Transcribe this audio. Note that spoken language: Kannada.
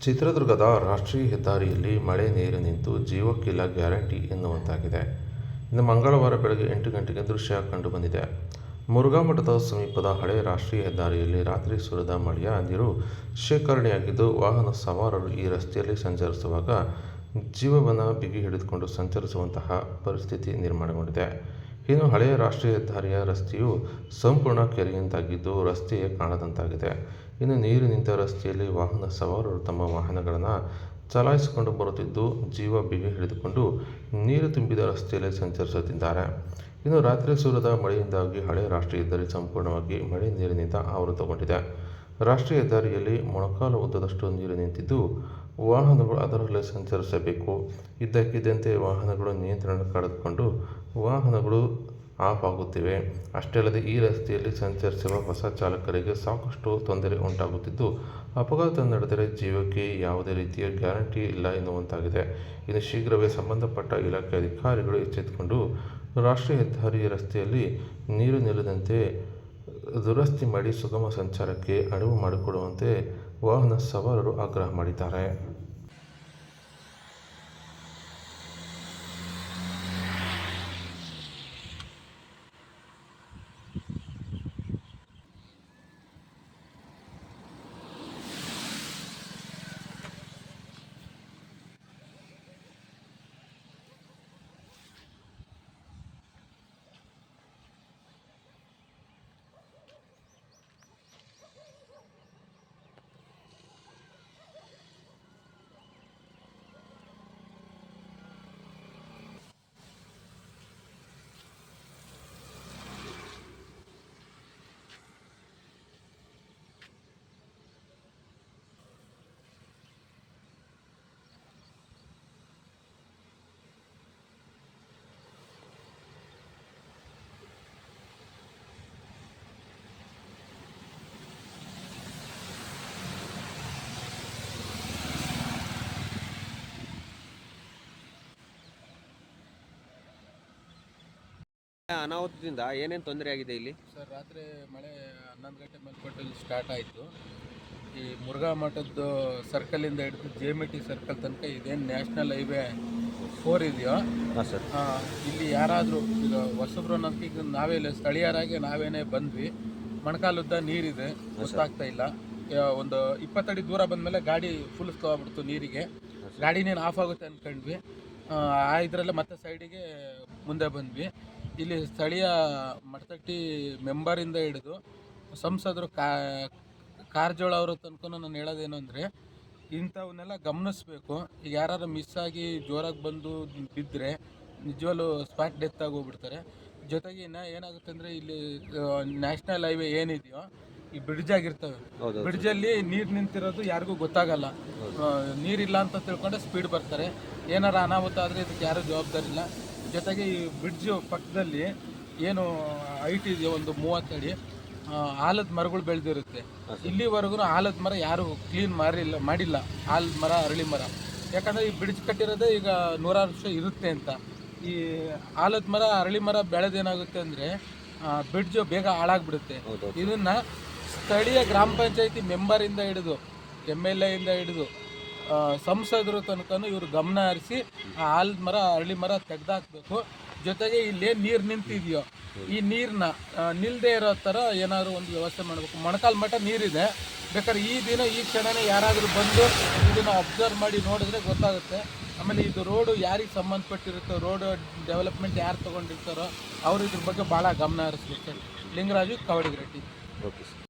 ಚಿತ್ರದುರ್ಗದ ರಾಷ್ಟ್ರೀಯ ಹೆದ್ದಾರಿಯಲ್ಲಿ ಮಳೆ ನೀರು ನಿಂತು ಜೀವಕ್ಕಿಲ್ಲ ಗ್ಯಾರಂಟಿ ಎನ್ನುವಂತಾಗಿದೆ. ಇನ್ನು ಮಂಗಳವಾರ ಬೆಳಗ್ಗೆ ಎಂಟು ಗಂಟೆಗೆ ದೃಶ್ಯ ಕಂಡುಬಂದಿದೆ. ಮುರುಘಾ ಮಠದ ಸಮೀಪದ ಹಳೆ ರಾಷ್ಟ್ರೀಯ ಹೆದ್ದಾರಿಯಲ್ಲಿ ರಾತ್ರಿ ಸುರಿದ ಮಳೆಯ ನೀರು ಶೇಖರಣೆಯಾಗಿದ್ದು, ವಾಹನ ಸವಾರರು ಈ ರಸ್ತೆಯಲ್ಲಿ ಸಂಚರಿಸುವಾಗ ಜೀವವನ್ನು ಬಿಗಿ ಹಿಡಿದುಕೊಂಡು ಸಂಚರಿಸುವಂತಹ ಪರಿಸ್ಥಿತಿ ನಿರ್ಮಾಣಗೊಂಡಿದೆ. ಇನ್ನು ಹಳೆಯ ರಾಷ್ಟ್ರೀಯ ಹೆದ್ದಾರಿಯ ರಸ್ತೆಯು ಸಂಪೂರ್ಣ ಕೆರೆಯಂತಾಗಿದ್ದು ರಸ್ತೆಯೇ ಕಾಣದಂತಾಗಿದೆ. ಇನ್ನು ನೀರು ನಿಂತ ರಸ್ತೆಯಲ್ಲಿ ವಾಹನ ಸವಾರರು ತಮ್ಮ ವಾಹನಗಳನ್ನು ಚಲಾಯಿಸಿಕೊಂಡು ಬರುತ್ತಿದ್ದು ಜೀವ ಬಿಗಿ ಹಿಡಿದುಕೊಂಡು ನೀರು ತುಂಬಿದ ರಸ್ತೆಯಲ್ಲಿ ಸಂಚರಿಸುತ್ತಿದ್ದಾರೆ. ಇನ್ನು ರಾತ್ರಿ ಸುರಿದ ಮಳೆಯಿಂದಾಗಿ ಹಳೆಯ ರಾಷ್ಟ್ರೀಯ ಹೆದ್ದಾರಿ ಸಂಪೂರ್ಣವಾಗಿ ಮಳೆ ನೀರಿನಿಂದ ಆವೃತಗೊಂಡಿದೆ. ರಾಷ್ಟ್ರೀಯ ಹೆದ್ದಾರಿಯಲ್ಲಿ ಮೊಣಕಾಲು ಉದ್ದದಷ್ಟು ನೀರು ನಿಂತಿದ್ದು ವಾಹನಗಳು ಅದರಲ್ಲೇ ಸಂಚರಿಸಬೇಕು. ಇದ್ದಕ್ಕಿದ್ದಂತೆ ವಾಹನಗಳು ನಿಯಂತ್ರಣ ಕಳೆದುಕೊಂಡು ವಾಹನಗಳು ಆಫ್ ಆಗುತ್ತಿವೆ. ಅಷ್ಟೇ ಅಲ್ಲದೆ ಈ ರಸ್ತೆಯಲ್ಲಿ ಸಂಚರಿಸುವ ಹೊಸ ಚಾಲಕರಿಗೆ ಸಾಕಷ್ಟು ತೊಂದರೆ ಉಂಟಾಗುತ್ತಿದ್ದು, ಅಪಘಾತ ನಡೆದರೆ ಜೀವಕ್ಕೆ ಯಾವುದೇ ರೀತಿಯ ಗ್ಯಾರಂಟಿ ಇಲ್ಲ ಎನ್ನುವಂತಾಗಿದೆ. ಇನ್ನು ಶೀಘ್ರವೇ ಸಂಬಂಧಪಟ್ಟ ಇಲಾಖೆ ಅಧಿಕಾರಿಗಳು ಎಚ್ಚೆತ್ತುಕೊಂಡು ರಾಷ್ಟ್ರೀಯ ಹೆದ್ದಾರಿ ರಸ್ತೆಯಲ್ಲಿ ನೀರು ನಿಲ್ಲದಂತೆ ದುರಸ್ತಿ ಮಾಡಿ ಸುಗಮ ಸಂಚಾರಕ್ಕೆ ಅನುವು ಮಾಡಿಕೊಡುವಂತೆ ವಾಹನ ಸವಾರರು ಆಗ್ರಹ ಮಾಡಿದ್ದಾರೆ. ಅನಾಹುತದಿಂದ ಏನೇನು ತೊಂದರೆ ಆಗಿದೆ ಇಲ್ಲಿ? ಸರ್ ರಾತ್ರಿ ಮಳೆ ಹನ್ನೊಂದು ಗಂಟೆ ಮೇಲ್ಪಟ್ಟಲ್ಲಿ ಸ್ಟಾರ್ಟ್ ಆಯಿತು. ಈ ಮುರುಘಾ ಮಠದ್ದು ಸರ್ಕಲಿಂದ ಹಿಡಿದು ಜೆ ಎಂ ಟಿ ಸರ್ಕಲ್ ತನಕ ಇದೇನು ನ್ಯಾಷನಲ್ ಹೈವೇ ಫೋರ್ ಇದೆಯೋ ಹಾಂ ಸರ್. ಆ, ಇಲ್ಲಿ ಯಾರಾದರೂ ಈಗ ಹೊಸಬ್ರು ಅನ್ನೋದಕ್ಕೆ ಈಗ ನಾವೇ ಇಲ್ಲಿ ಸ್ಥಳೀಯರಾಗಿ ನಾವೇನೇ ಬಂದ್ವಿ. ಮೊಣಕಾಲುದ್ದ ನೀರಿದೆ ಗೊತ್ತಾಗ್ತಾ ಇಲ್ಲ. ಯಾ- ಒಂದು ಇಪ್ಪತ್ತಡಿ ದೂರ ಬಂದಮೇಲೆ ಗಾಡಿ ಫುಲ್ ತೊಗೊಬಿಡ್ತು ನೀರಿಗೆ. ಗಾಡಿನೇನು ಆಫ್ ಆಗುತ್ತೆ ಅಂದ್ಕೊಂಡ್ವಿ ಆ ಇದರಲ್ಲೇ ಮತ್ತೆ ಸೈಡಿಗೆ ಮುಂದೆ ಬಂದ್ವಿ. ಇಲ್ಲಿ ಸ್ಥಳೀಯ ಮಡತಟ್ಟಿ ಮೆಂಬರಿಂದ ಹಿಡಿದು ಸಂಸದರು ಕಾ ಕಾರಜೋಳ ಅವರ ತನಕ ನಾನು ಹೇಳೋದೇನು ಅಂದರೆ ಇಂಥವನ್ನೆಲ್ಲ ಗಮನಿಸ್ಬೇಕು. ಈಗ ಯಾರು ಮಿಸ್ ಆಗಿ ಜೋರಾಗಿ ಬಂದು ಬಿದ್ದರೆ ನಿಜವಲ್ಲೂ ಸ್ಪಾಟ್ ಡೆತ್ ಹೋಗ್ಬಿಡ್ತಾರೆ ಜೊತೆಗೆ ಇನ್ನು ಏನಾಗುತ್ತೆ ಅಂದರೆ ಇಲ್ಲಿ ನ್ಯಾಷನಲ್ ಹೈವೇ ಏನಿದೆಯೋ ಈ ಬ್ರಿಡ್ಜ್ ಆಗಿರ್ತವೆ. ಬ್ರಿಡ್ಜಲ್ಲಿ ನೀರು ನಿಂತಿರೋದು ಯಾರಿಗೂ ಗೊತ್ತಾಗಲ್ಲ. ನೀರಿಲ್ಲ ಅಂತ ತಿಳ್ಕೊಂಡು ಸ್ಪೀಡ್ ಬರ್ತಾರೆ. ಏನಾರ ಅನಾಹುತ ಆದರೆ ಇದಕ್ಕೆ ಯಾರೂ ಜವಾಬ್ದಾರಿ ಇಲ್ಲ ಜೊತೆಗೆ ಈ ಬ್ರಿಡ್ಜ್ ಪಕ್ಕದಲ್ಲಿ ಏನು ಹೈಟ್ ಇದೆ ಒಂದು ಮೂವತ್ತು ಅಡಿ ಆಲದ ಮರಗಳು ಬೆಳೆದಿರುತ್ತೆ. ಇಲ್ಲಿವರೆಗೂ ಆಲದ ಮರ ಯಾರು ಕ್ಲೀನ್ ಮಾರಿಲ್ಲ ಮಾಡಿಲ್ಲ. ಆಲದ ಮರ ಅರಳಿ ಮರ. ಯಾಕಂದರೆ ಈ ಬ್ರಿಡ್ಜ್ ಕಟ್ಟಿರೋದೇ ಈಗ ನೂರಾರು ವರ್ಷ ಇರುತ್ತೆ ಅಂತ. ಈ ಆಲದ ಮರ ಅರಳಿ ಮರ ಬೆಳೆದೇನಾಗುತ್ತೆ ಅಂದರೆ ಬ್ರಿಡ್ಜ್ ಬೇಗ ಹಾಳಾಗ್ಬಿಡುತ್ತೆ. ಇದನ್ನ ಸ್ಥಳೀಯ ಗ್ರಾಮ ಪಂಚಾಯತಿ ಮೆಂಬರಿಂದ ಹಿಡಿದು ಎಂ ಎಲ್ ಎಯಿಂದ ಹಿಡಿದು ಆ, ಸಂಸದರು ತನಕ ಇವರು ಗಮನ ಹರಿಸಿ ಆ ಆಲದ ಮರ ಅರಳಿ ಮರ ತೆಗೆದಾಕ್ಬೇಕು. ಜೊತೆಗೆ ಇಲ್ಲೇನು ನೀರು ನಿಂತಿದೆಯೋ, ಈ ನೀರನ್ನ ನಿಲ್ಲದೆ ಇರೋ ಥರ ಏನಾದರೂ ಒಂದು ವ್ಯವಸ್ಥೆ ಮಾಡಬೇಕು. ಮೊಣಕಾಲು ಮಠ ನೀರಿದೆ. ಬೇಕಾದ್ರೆ ಈ ದಿನ, ಈ ಕ್ಷಣನೇ ಯಾರಾದರೂ ಬಂದು ಇದನ್ನು ಅಬ್ಸರ್ವ್ ಮಾಡಿ ನೋಡಿದ್ರೆ ಗೊತ್ತಾಗುತ್ತೆ. ಆಮೇಲೆ ಇದು ರೋಡು ಯಾರಿಗೆ ಸಂಬಂಧಪಟ್ಟಿರುತ್ತೋ ರೋಡ್ ಡೆವಲಪ್ಮೆಂಟ್ ಯಾರು ತೊಗೊಂಡಿರ್ತಾರೋ, ಅವರು ಇದ್ರ ಬಗ್ಗೆ ಭಾಳ ಗಮನ ಹರಿಸ್ಬೇಕು. ಲಿಂಗರಾಜು ಕವಡಿಗರೆಟ್ಟಿ. ಓಕೆ